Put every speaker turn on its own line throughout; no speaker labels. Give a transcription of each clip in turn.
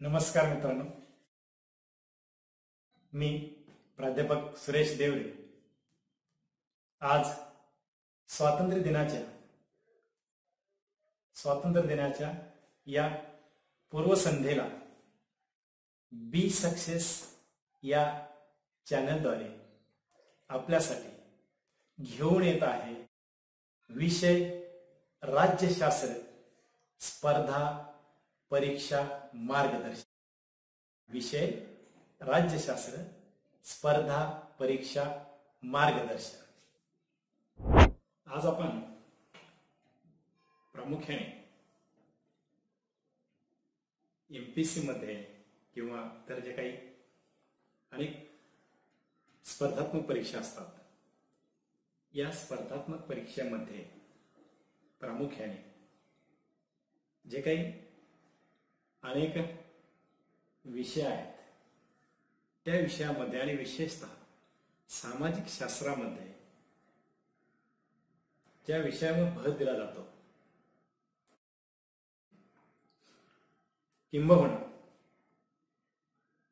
नमस्कार मित्रांनो. मी प्राध्यापक सुरेश देवरे. आज स्वातंत्र्य दिनाच्या स्वातंत्र्य दिनाच्या या पूर्वसंध्येला बी सक्सेस या चॅनलद्वारे आपल्यासाठी घेऊन येत आहे विषय राज्यशास्त्र स्पर्धा परीक्षा मार्गदर्शन विषय राज्यशास्त्र स्पर्धा परीक्षा मार्गदर्शन आज आपण प्रामुख्याने एमपीसी मध्ये किंवा इतर जे काही अनेक स्पर्धात्मक परीक्षा असतात या स्पर्धात्मक परीक्षेमध्ये प्रामुख्याने जे काही अनेक विषय आहेत. त्या विषयामध्ये आणि विशेषतः सामाजिक शास्त्रामध्ये ज्या विषयावर भर दिला जातो किंबहुना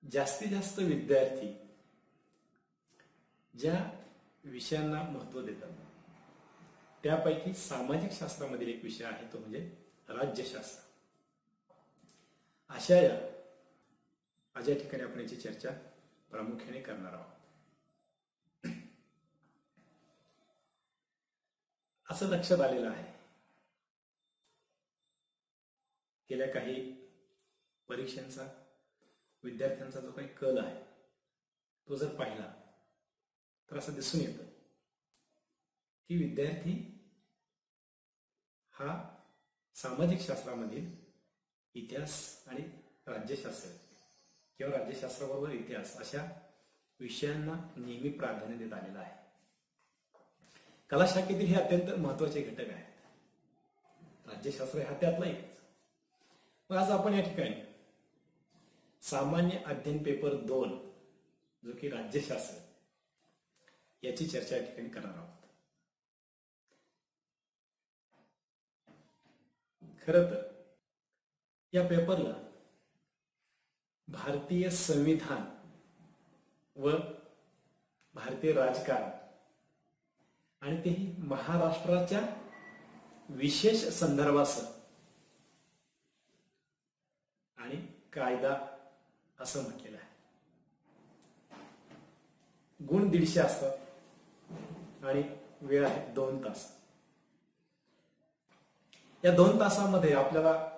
जास्तीत जास्त विद्यार्थी ज्या विषयांना महत्त्व देतात. त्यापैकी सामाजिक शास्त्रामधील एक विषय आहे तो म्हणजे राज्यशास्त्र. अशा या आज या ठिकाणी आपण याची चर्चा प्रामुख्याने करणार आहोत. असं लक्षात आलेलं आहे. गेल्या काही परीक्षांचा विद्यार्थ्यांचा जो काही कल आहे तो जर पाहिला तर असं दिसून येतं की विद्यार्थी हा सामाजिक शास्त्रामधील इतिहास आणि राज्यशास्त्र. किंवा राज्यशास्त्राबरोबर इतिहास अशा विषयांना नेहमी प्राधान्य देत आलेलं आहे. कला शाखेतील हे अत्यंत महत्त्वाचे घटक आहेत. राज्यशास्त्र हा त्यातला एकच मग आज आपण या ठिकाणी सामान्य अध्ययन पेपर दोन जो की राज्यशास्त्र याची चर्चा या ठिकाणी करणार आहोत. खर तर या पेपरला भारतीय संविधान व भारतीय राजकारण आणि तेही महाराष्ट्राच्या विशेष संदर्भासह आणि कायदा असं म्हटलेलं आहे. गुण दीडशे असतात आणि वेळ आहे दोन तास. या दोन तासामध्ये आपल्याला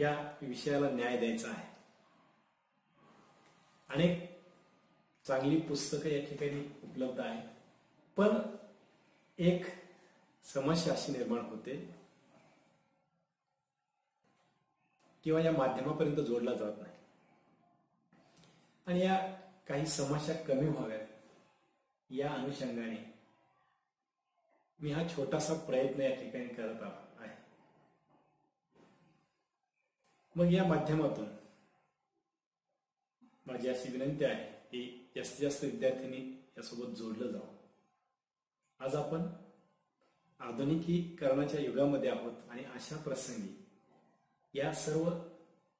या विषयाला न्याय द्यायचा आहे. अनेक चांगली पुस्तकं या ठिकाणी उपलब्ध आहेत. पण एक समस्या अशी निर्माण होते. किंवा या माध्यमापर्यंत जोडला जात नाही. आणि या काही समस्या कमी व्हाव्यात. या अनुषंगाने मी हा छोटासा प्रयत्न या ठिकाणी करत आहोत मग या माध्यमातून माझी अशी विनंती आहे की जास्तीत जास्त विद्यार्थ्यांनी यासोबत जोडलं जावं. आज आपण आधुनिकीकरणाच्या युगामध्ये आहोत आणि अशा प्रसंगी या सर्व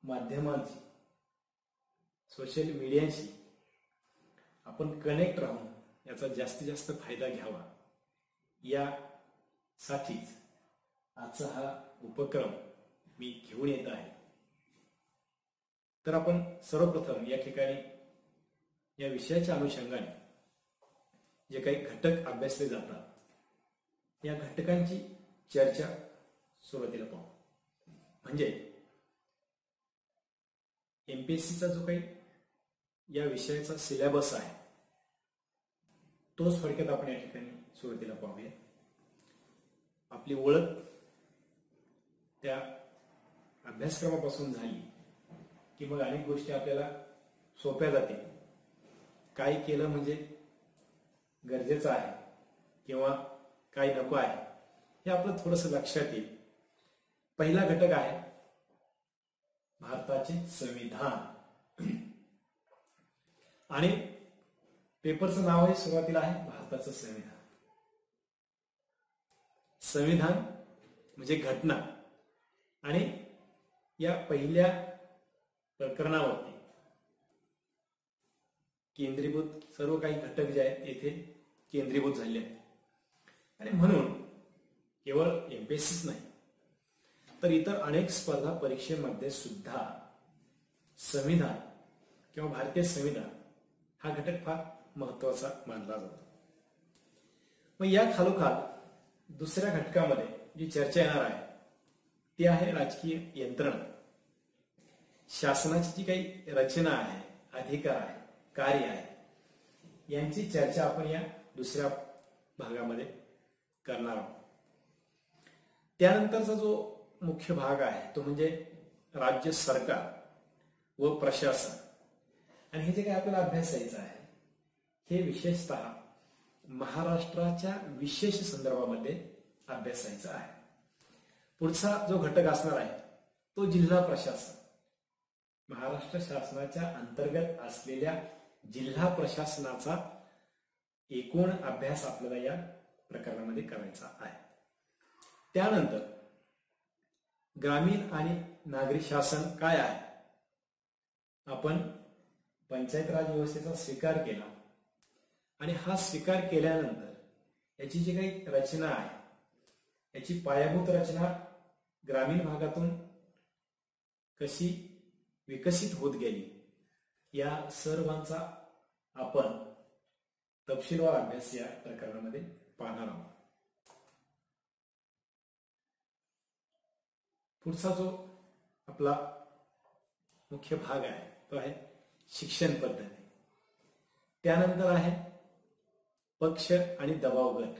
माध्यमांची सोशल मीडियाशी आपण कनेक्ट राहून याचा जास्तीत जास्त फायदा घ्यावा. यासाठीच आजचा हा उपक्रम मी घेऊन येत आहे. तर आपण सर्वप्रथम या ठिकाणी या विषयाच्या अनुषंगाने जे काही घटक अभ्यासले जातात या घटकांची चर्चा सुरुवातीला पाहू. म्हणजे एमपीएससीचा जो काही या विषयाचा सिलेबस आहे तोच थोडक्यात आपण या ठिकाणी सुरुवातीला पाहूया. आपली ओळख त्या अभ्यासक्रमापासून झाली. की मग अनेक गोष्टी आपल्याला सोप्या जातील. काय केलं म्हणजे गरजेचं आहे किंवा काय नको आहे हे आपलं थोडस लक्षात येईल. पहिला घटक आहे भारताचे संविधान. आणि पेपरचं नाव आहे सुरुवातीला आहे भारताचं संविधान. संविधान म्हणजे घटना. आणि या पहिल्या प्रकरणावरती. केंद्रीभूत सर्व काही घटक जे आहेत येथे केंद्रीभूत झाले आहेत. आणि म्हणून केवळ एमपीएससीच नाही. तर इतर अनेक स्पर्धा परीक्षेमध्ये सुद्धा संविधान किंवा भारतीय संविधान हा घटक फार महत्त्वाचा मानला जातो. मग या खालोखाल दुसऱ्या घटकामध्ये जी चर्चा येणार आहे ती आहे राजकीय यंत्रणा. शासनाची जी काही रचना आहे अधिकार आहे कार्य आहे. यांची चर्चा आपण या दुसऱ्या भागामध्ये करणार आहोत त्यानंतरचा जो मुख्य भाग आहे तो म्हणजे राज्य सरकार व प्रशासन. आणि हे जे काही आपल्याला अभ्यासायचं आहे हे विशेषतः महाराष्ट्राच्या विशेष संदर्भामध्ये अभ्यासायचं आहे पुढचा जो घटक असणार आहे तो जिल्हा प्रशासन. महाराष्ट्र शासनाच्या अंतर्गत असलेल्या जिल्हा प्रशासनाचा एकूण अभ्यास आपल्याला या प्रकरणामध्ये करायचा आहे. त्यानंतर ग्रामीण आणि नागरी शासन काय आहे? आपण पंचायत राज व्यवस्थेचा स्वीकार केला. आणि हा स्वीकार केल्यानंतर याची जी काही रचना आहे याची पायाभूत रचना ग्रामीण भागातून कशी विकसित होत गेली. या सर्वांचा आपण तपशीलवार अभ्यास या प्रकरणामध्ये पाहणार आहोत. पुढचा जो आपला मुख्य भाग आहे तो आहे शिक्षण पद्धती. त्यानंतर आहे पक्ष आणि दबाव गट.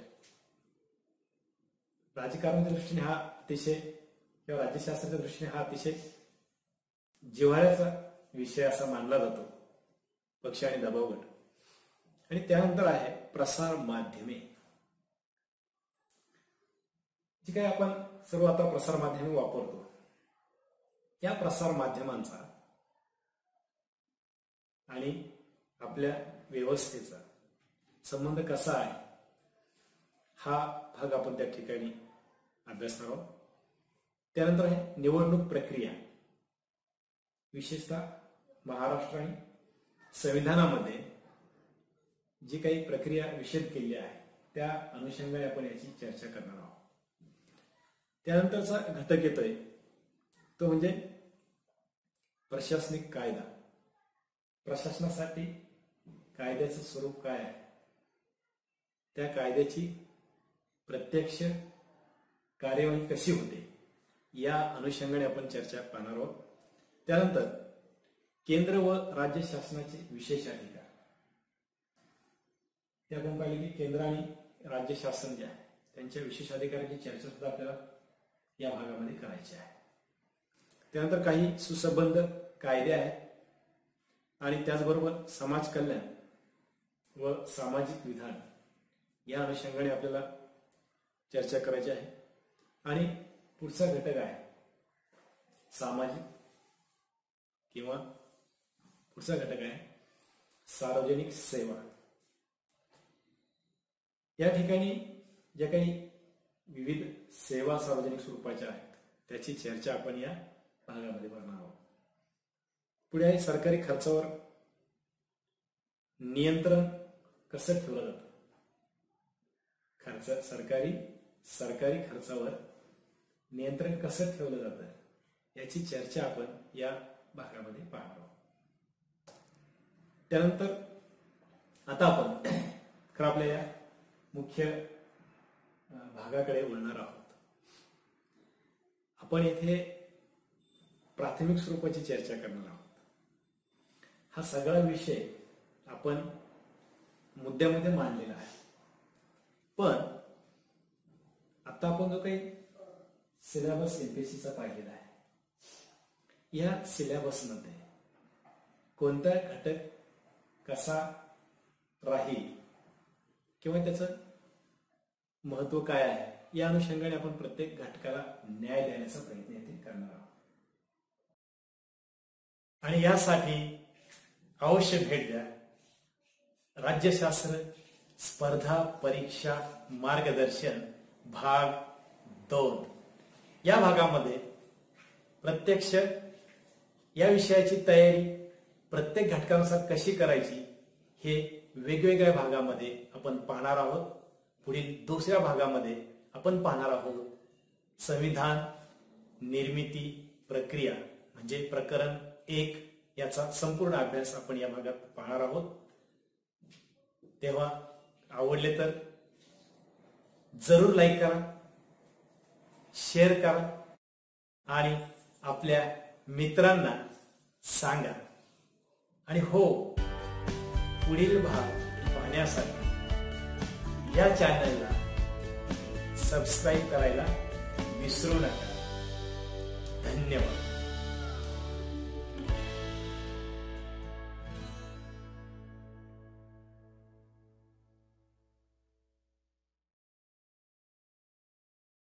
राजकारणाच्या दृष्टीने हा अतिशय किंवा राज्यशास्त्राच्या दृष्टीने हा अतिशय जिव्हाळ्याचा विषय असा मानला जातो. पक्ष आणि दबाव गट. आणि त्यानंतर आहे प्रसार माध्यमे. जी काही आपण सर्व आता प्रसार माध्यमे वापरतो. त्या प्रसार माध्यमांचा आणि आपल्या व्यवस्थेचा संबंध कसा आहे हा भाग आपण त्या ठिकाणी अभ्यासणार आहोत त्यानंतर आहे निवडणूक प्रक्रिया. विशेषतः महाराष्ट्र आणि संविधानामध्ये जी काही प्रक्रिया विषद केली आहे त्या अनुषंगाने आपण याची चर्चा करणार आहोत. त्यानंतरचा घटक येतोय तो म्हणजे प्रशासनिक कायदा. प्रशासनासाठी कायद्याचं स्वरूप काय आहे? त्या कायद्याची प्रत्यक्ष कार्यवाही कशी होते या अनुषंगाने आपण चर्चा पाहणार आहोत. त्यानंतर केंद्र व राज्य शासनाचे विशेष अधिकार. ते आपण पाहिले की केंद्र आणि राज्य शासन जे आहे त्यांच्या विशेष अधिकाराची चर्चा सुद्धा आपल्याला या भागामध्ये करायची आहे. त्यानंतर काही सुसंबंध कायदे आहेत आणि त्याचबरोबर समाज कल्याण व सामाजिक विधान या अनुषंगाने आपल्याला चर्चा करायची आहे. आणि पुढचा घटक आहे सामाजिक किंवा पुढचा घटक आहे सार्वजनिक सेवा. या ठिकाणी ज्या काही विविध सेवा सार्वजनिक स्वरूपाच्या आहेत त्याची चर्चा आपण या भागामध्ये करणार आहोत. पुढे आहे सरकारी खर्चावर नियंत्रण कसं ठेवलं जातं? खर्च सरकारी सरकारी खर्चावर नियंत्रण कसं ठेवलं जातं? याची चर्चा आपण या भागामध्ये पाहणार त्यानंतर आता आपण खरं आपल्या या मुख्य भागाकडे वळणार आहोत. आपण येथे प्राथमिक स्वरूपाची चर्चा करणार आहोत. हा सगळा विषय आपण मुद्द्यामध्ये मांडलेला आहे. पण आता आपण जो काही सिलेबस एमपीएससीचा पाहिलेला आहे या सिलेबसमध्ये कोणता घटक कसा राहील किंवा त्याचं महत्त्व काय आहे या अनुषंगाने आपण प्रत्येक घटकाला न्याय देण्याचा प्रयत्न येथे करणार आहोत. आणि यासाठी अवश्य भेट द्या. राज्यशास्त्र स्पर्धा परीक्षा मार्गदर्शन भाग दोन. या भागामध्ये प्रत्यक्ष या विषयाची तयारी प्रत्येक घटकानुसार कशी करायची हे वेगवेगळ्या भागामध्ये आपण पाहणार आहोत. पुढील दुसऱ्या भागामध्ये आपण पाहणार आहोत. संविधान निर्मिती प्रक्रिया म्हणजे प्रकरण एक याचा संपूर्ण अभ्यास आपण या भागात पाहणार आहोत. तेव्हा आवडले तर जरूर लाईक करा शेअर करा आणि आपल्या मित्रांना सांगा. आणि हो पुढील भाग पाहण्यासाठी या चॅनलला सबस्क्राईब करायला विसरू नका. धन्यवाद.